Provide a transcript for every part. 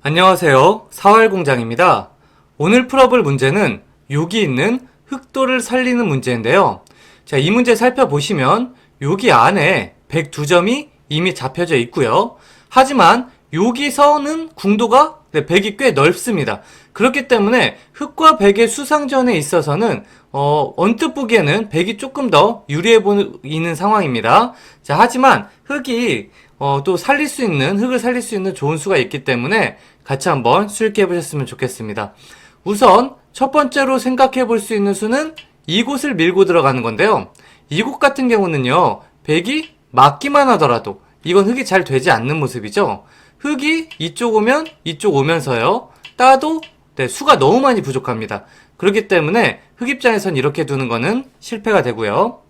안녕하세요. 사활공장입니다. 오늘 풀어볼 문제는 여기 있는 흑도를 살리는 문제인데요. 자, 이 문제 살펴보시면 여기 안에 102점이 이미 잡혀져 있고요. 하지만 여기서는 궁도가 네, 100이 꽤 넓습니다. 그렇기 때문에 흑과 100의 수상전에 있어서는 어, 언뜻 보기에는 100이 조금 더 유리해 보이는 상황입니다. 자, 하지만 흑이 어, 또 살릴 수 있는, 흑을 살릴 수 있는 좋은 수가 있기 때문에 같이 한번 수익해 보셨으면 좋겠습니다. 우선 첫 번째로 생각해 볼 수 있는 수는 이곳을 밀고 들어가는 건데요. 이곳 같은 경우는요, 100이 맞기만 하더라도 이건 흑이 잘 되지 않는 모습이죠. 흑이 이쪽 오면 이쪽 오면서요. 따도 네, 수가 너무 많이 부족합니다. 그렇기 때문에 흑 입장에선 이렇게 두는 거는 실패가 되고요.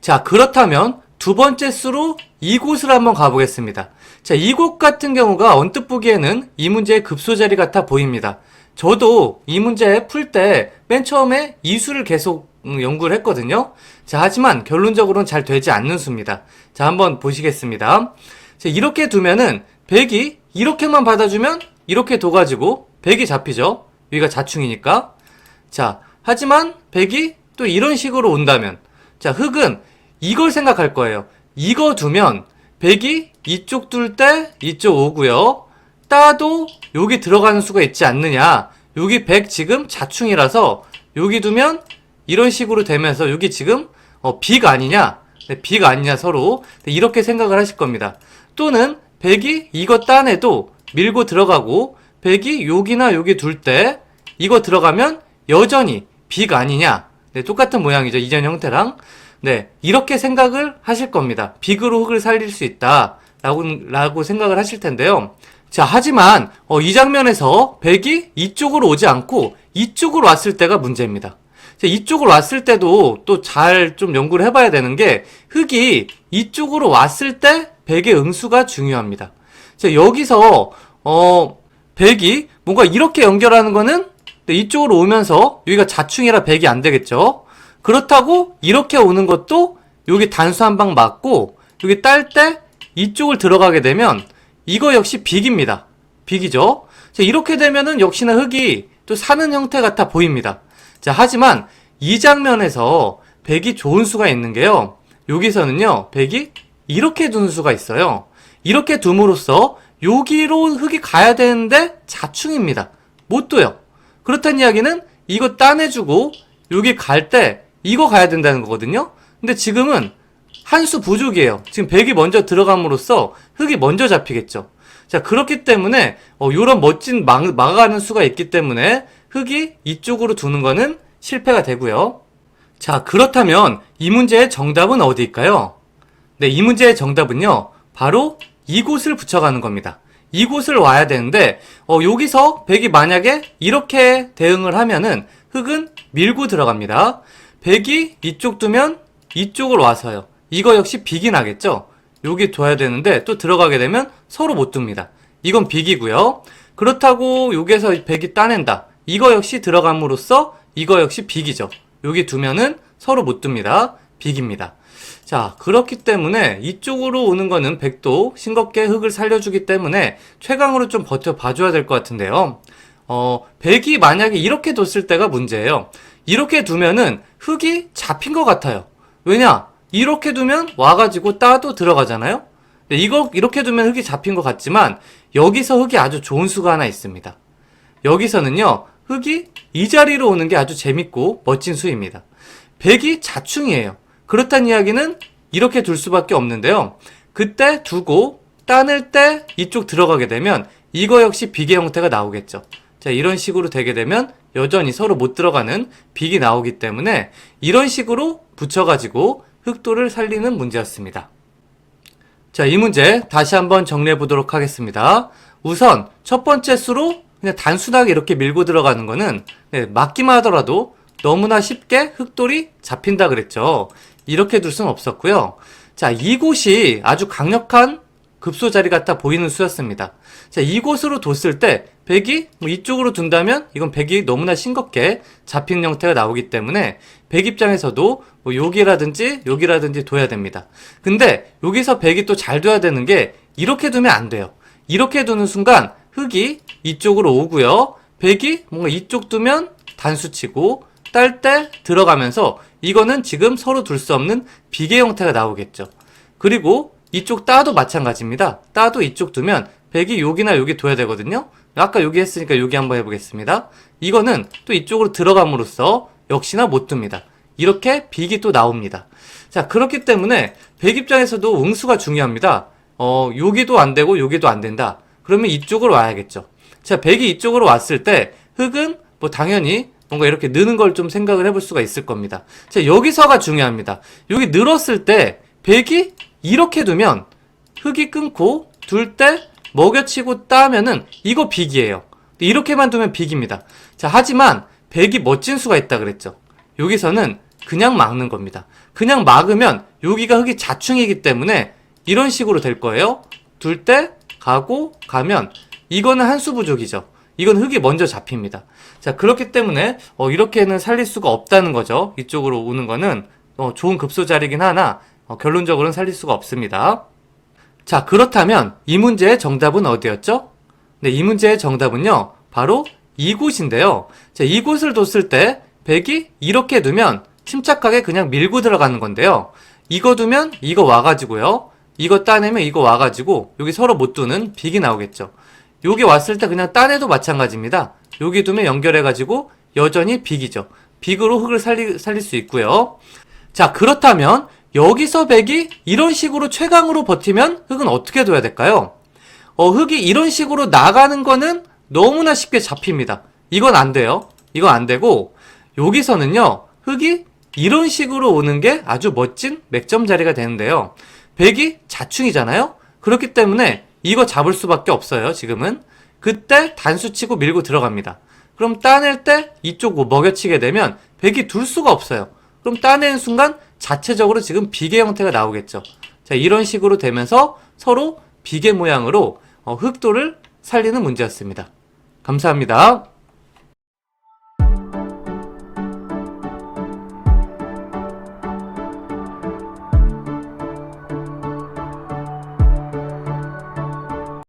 자, 그렇다면 두 번째 수로 이곳을 한번 가보겠습니다. 자, 이곳 같은 경우가 언뜻 보기에는 이 문제의 급소자리 같아 보입니다. 저도 이 문제 풀 때 맨 처음에 이 수를 계속 음, 연구를 했거든요. 자, 하지만 결론적으로는 잘 되지 않는 수입니다. 자, 한번 보시겠습니다. 자, 이렇게 두면은 100이 이렇게만 받아주면 이렇게 둬가지고 100이 잡히죠. 여기가 자충이니까. 자, 하지만 100이 또 이런 식으로 온다면 자, 흑은 이걸 생각할 거예요. 이거 두면 100이 이쪽 둘 때 이쪽 오고요. 따도 여기 들어가는 수가 있지 않느냐. 여기 100 지금 자충이라서 여기 두면 이런 식으로 되면서 여기 지금 어, 빅 아니냐. 네, 빅 아니냐 서로 네, 이렇게 생각을 하실 겁니다. 또는 100이 이거 따내도 밀고 들어가고 100이 여기나 여기 둘 때 이거 들어가면 여전히 빅 아니냐. 네, 똑같은 모양이죠. 이전 형태랑. 네, 이렇게 생각을 하실 겁니다. 빅으로 흙을 살릴 수 있다. 라고, 라고 생각을 하실 텐데요. 자, 하지만, 어, 이 장면에서 백이 이쪽으로 오지 않고 이쪽으로 왔을 때가 문제입니다. 자, 이쪽으로 왔을 때도 또 잘 좀 연구를 해봐야 되는 게 흙이 이쪽으로 왔을 때 백의 응수가 중요합니다. 자, 여기서, 어, 백이 뭔가 이렇게 연결하는 거는 네, 이쪽으로 오면서 여기가 자충이라 백이 안 되겠죠. 그렇다고 이렇게 오는 것도 여기 단수 한 방 맞고 여기 딸 때 이쪽을 들어가게 되면 이거 역시 빅입니다. 빅이죠. 자, 이렇게 되면은 역시나 흙이 또 사는 형태 같아 보입니다. 자, 하지만 이 장면에서 백이 좋은 수가 있는 게요. 여기서는요, 백이 이렇게 두는 수가 있어요. 이렇게 둠으로써 여기로 흙이 가야 되는데 자충입니다. 못 둬요. 그렇다는 이야기는 이거 따내주고 여기 갈 때 이거 가야 된다는 거거든요. 근데 지금은 한 수 부족이에요. 지금 백이 먼저 들어감으로써 흙이 먼저 잡히겠죠. 자, 그렇기 때문에 어, 요런 멋진 막, 막아가는 수가 있기 때문에 흙이 이쪽으로 두는 거는 실패가 되고요. 자, 그렇다면 이 문제의 정답은 어디일까요? 네, 이 문제의 정답은요. 바로 이곳을 붙여가는 겁니다. 이곳을 와야 되는데 어, 여기서 백이 만약에 이렇게 대응을 하면은 흙은 밀고 들어갑니다. 백이 이쪽 두면 이쪽으로 와서요. 이거 역시 빅이 나겠죠? 여기 둬야 되는데 또 들어가게 되면 서로 못 둡니다. 이건 빅이고요. 그렇다고 여기에서 백이 따낸다. 이거 역시 들어감으로써 이거 역시 빅이죠. 여기 두면은 서로 못 둡니다. 빅입니다. 자, 그렇기 때문에 이쪽으로 오는 거는 백도 싱겁게 흙을 살려주기 때문에 최강으로 좀 버텨봐줘야 될 것 같은데요. 어, 백이 만약에 이렇게 뒀을 때가 문제예요. 이렇게 두면은 흙이 잡힌 것 같아요. 왜냐? 이렇게 두면 와가지고 따도 들어가잖아요? 근데 이거, 이렇게 두면 흙이 잡힌 것 같지만 여기서 흙이 아주 좋은 수가 하나 있습니다. 여기서는요, 흙이 이 자리로 오는 게 아주 재밌고 멋진 수입니다. 백이 자충이에요. 그렇다는 이야기는 이렇게 둘 수밖에 없는데요. 그때 두고 따낼 때 이쪽 들어가게 되면 이거 역시 비계 형태가 나오겠죠. 자, 이런 식으로 되게 되면 여전히 서로 못 들어가는 빅이 나오기 때문에 이런 식으로 붙여가지고 흑도를 살리는 문제였습니다. 자, 이 문제 다시 한번 정리해 보도록 하겠습니다. 우선 첫 번째 수로 그냥 단순하게 이렇게 밀고 들어가는 거는 네, 맞기만 하더라도 너무나 쉽게 흑돌이 잡힌다 그랬죠. 이렇게 둘 수는 없었고요. 자, 이곳이 아주 강력한 급소 자리 같아 보이는 수였습니다. 자, 이곳으로 뒀을 때 백이 뭐 이쪽으로 둔다면 이건 백이 너무나 싱겁게 잡힌 형태가 나오기 때문에 백 입장에서도 뭐 여기라든지 여기라든지 둬야 됩니다. 근데 여기서 백이 또 잘 둬야 되는 게 이렇게 두면 안 돼요. 이렇게 두는 순간 흙이 이쪽으로 오고요. 백이 뭔가 이쪽 두면 단수치고 딸 때 들어가면서 이거는 지금 서로 둘 수 없는 비계 형태가 나오겠죠. 그리고 이쪽 따도 마찬가지입니다. 따도 이쪽 두면 백이 여기나 여기 둬야 되거든요. 아까 여기 했으니까 여기 한번 해보겠습니다. 이거는 또 이쪽으로 들어감으로써 역시나 못 둡니다. 이렇게 빅이 또 나옵니다. 자, 그렇기 때문에 백 입장에서도 응수가 중요합니다. 어, 여기도 안 되고 여기도 안 된다. 그러면 이쪽으로 와야겠죠. 자, 백이 이쪽으로 왔을 때 흙은 뭐 당연히 뭔가 이렇게 느는 걸 좀 생각을 해볼 수가 있을 겁니다. 자, 여기서가 중요합니다. 여기 늘었을 때 백이 이렇게 두면 흙이 끊고 둘 때 먹여치고 따면은 이거 빅이에요. 이렇게만 두면 빅입니다. 자, 하지만 백이 멋진 수가 있다 그랬죠. 여기서는 그냥 막는 겁니다. 그냥 막으면 여기가 흙이 자충이기 때문에 이런 식으로 될 거예요. 둘 때 가고 가면 이거는 한 수 부족이죠. 이건 흙이 먼저 잡힙니다. 자, 그렇기 때문에 어, 이렇게는 살릴 수가 없다는 거죠. 이쪽으로 오는 거는 어, 좋은 급소 자리긴 하나 어, 결론적으로는 살릴 수가 없습니다. 자, 그렇다면 이 문제의 정답은 어디였죠? 네, 이 문제의 정답은요. 바로 이곳인데요. 자, 이곳을 뒀을 때 백이 이렇게 두면 침착하게 그냥 밀고 들어가는 건데요. 이거 두면 이거 와가지고요. 이거 따내면 이거 와가지고 여기 서로 못 두는 빅이 나오겠죠. 여기 왔을 때 그냥 따내도 마찬가지입니다. 여기 두면 연결해가지고 여전히 빅이죠. 빅으로 흙을 살리, 살릴 수 있고요. 자, 그렇다면 여기서 백이 이런 식으로 최강으로 버티면 흙은 어떻게 둬야 될까요? 어, 흙이 이런 식으로 나가는 거는 너무나 쉽게 잡힙니다. 이건 안 돼요. 이건 안 되고 여기서는요. 흙이 이런 식으로 오는 게 아주 멋진 맥점 자리가 되는데요. 백이 자충이잖아요. 그렇기 때문에 이거 잡을 수밖에 없어요. 지금은 그때 단수 치고 밀고 들어갑니다. 그럼 따낼 때 이쪽 먹여치게 되면 백이 둘 수가 없어요. 그럼 따내는 순간 자체적으로 지금 비계 형태가 나오겠죠. 자, 이런 식으로 되면서 서로 비계 모양으로 어, 흑도를 살리는 문제였습니다. 감사합니다.